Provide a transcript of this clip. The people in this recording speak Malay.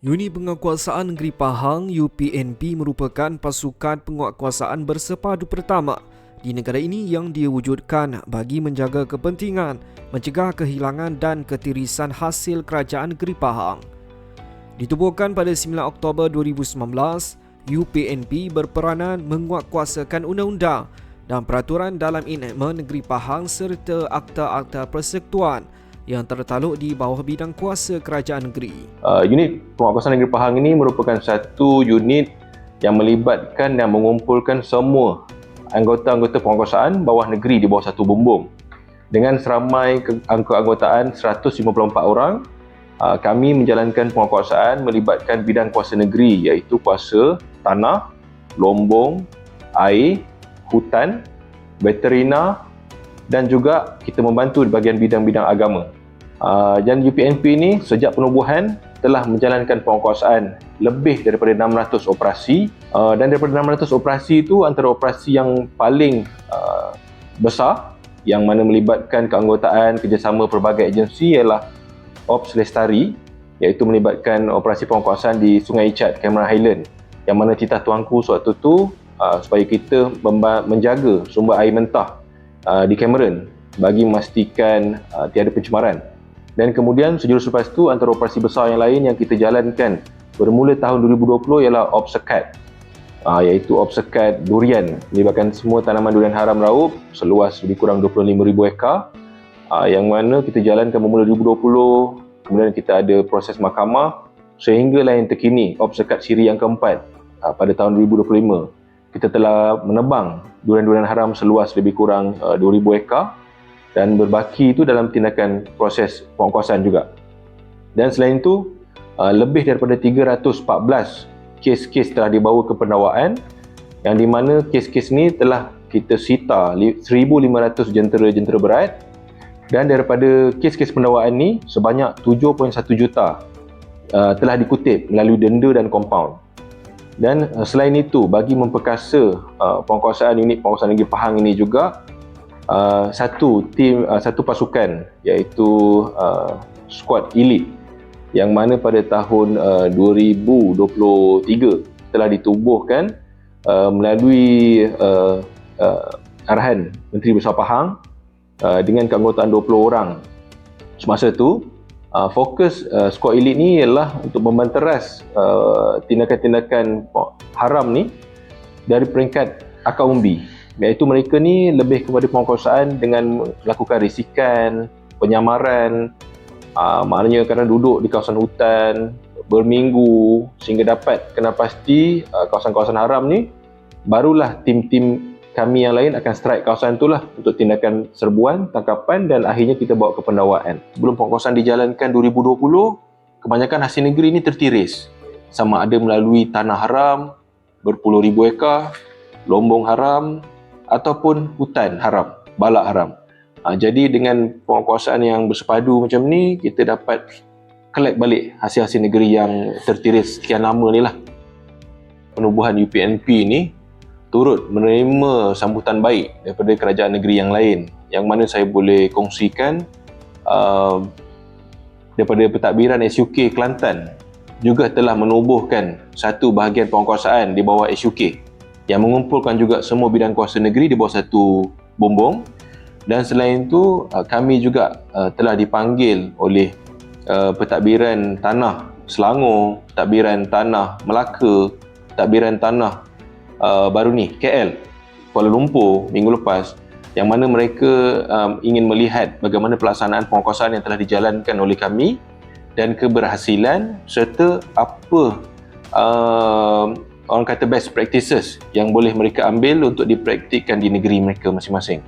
Unit Penguatkuasaan Negeri Pahang UPNP merupakan pasukan penguatkuasaan bersepadu pertama di negara ini yang diwujudkan bagi menjaga kepentingan, mencegah kehilangan dan ketirisan hasil kerajaan Negeri Pahang. Ditubuhkan pada 9 Oktober 2019, UPNP berperanan menguatkuasakan undang-undang dan peraturan dalam enakmen Negeri Pahang serta akta-akta persekutuan yang tertaluk di bawah bidang kuasa kerajaan negeri. Uh, unit penguatkuasaan negeri Pahang ini merupakan satu unit yang melibatkan dan mengumpulkan semua anggota-anggota penguatkuasaan bawah negeri di bawah satu bumbung. Dengan seramai keanggotaan 154 orang, uh, kami menjalankan penguatkuasaan melibatkan bidang kuasa negeri iaitu kuasa tanah, lombong, air, hutan, veterina dan juga kita membantu di bahagian bidang-bidang agama. Dan UPNP ini sejak penubuhan telah menjalankan penguasaan lebih daripada 600 operasi uh, dan daripada 600 operasi itu antara operasi yang paling uh, besar yang mana melibatkan keanggotaan kerjasama pelbagai agensi ialah Ops Lestari iaitu melibatkan operasi penguasaan di Sungai Icat, Cameron Highland yang mana titah tuanku sewaktu itu uh, supaya kita menjaga sumber air mentah uh, di Cameron bagi memastikan uh, tiada pencemaran. Dan kemudian sejurus lepas itu antara operasi besar yang lain yang kita jalankan bermula tahun 2020 ialah Opsekat uh, iaitu Opsekat durian. Melibatkan semua tanaman durian haram raup seluas lebih kurang 25,000 ekar uh, yang mana kita jalankan bermula 2020 kemudian kita ada proses mahkamah sehinggalah yang terkini Opsekat siri yang keempat uh, pada tahun 2025 kita telah menebang durian-durian haram seluas lebih kurang uh, 2,000 ekar dan berbaki itu dalam tindakan proses penguasaan juga. Dan selain itu, uh, lebih daripada 314 kes-kes telah dibawa ke pendakwaan yang di mana kes-kes ini telah kita sita 1,500 jentera-jentera berat dan daripada kes-kes pendakwaan ini sebanyak 7.1 juta uh, telah dikutip melalui denda dan kompaun. Dan uh, selain itu, bagi memperkasa penguasaan unit penguasaan negeri Pahang ini juga, uh, satu tim uh, satu pasukan iaitu uh, skuad elit yang mana pada tahun uh, 2023 telah ditubuhkan uh, melalui uh, uh, arahan Menteri Besar Pahang uh, dengan keanggotaan 20 orang. Semasa itu uh, fokus uh, skuad elit ni ialah untuk membanteras uh, tindakan-tindakan haram ni dari peringkat akar umbi iaitu mereka ni lebih kepada penguasaan dengan melakukan risikan, penyamaran, uh, maknanya kadang duduk di kawasan hutan berminggu sehingga dapat kena pasti uh, kawasan-kawasan haram ni barulah tim-tim kami yang lain akan strike kawasan itulah untuk tindakan serbuan, tangkapan dan akhirnya kita bawa ke pendakwaan. Sebelum penguasaan dijalankan 2020, kebanyakan hasil negeri ini tertiris. Sama ada melalui tanah haram, berpuluh ribu ekar, lombong haram, ataupun hutan haram, balak haram. Ha, jadi dengan penguasaan yang bersepadu macam ni, kita dapat collect balik hasil-hasil negeri yang tertiris sekian lama ni lah. Penubuhan UPNP ni turut menerima sambutan baik daripada kerajaan negeri yang lain yang mana saya boleh kongsikan uh, daripada pentadbiran SUK Kelantan juga telah menubuhkan satu bahagian penguasaan di bawah SUK yang mengumpulkan juga semua bidang kuasa negeri di bawah satu bumbung. Dan selain itu uh, kami juga uh, telah dipanggil oleh uh, pentadbiran tanah Selangor, pentadbiran tanah Melaka, pentadbiran tanah baru ni KL, Kuala Lumpur minggu lepas yang mana mereka um, ingin melihat bagaimana pelaksanaan penguasaan yang telah dijalankan oleh kami dan keberhasilan serta apa orang kata best practices yang boleh mereka ambil untuk dipraktikkan di negeri mereka masing-masing.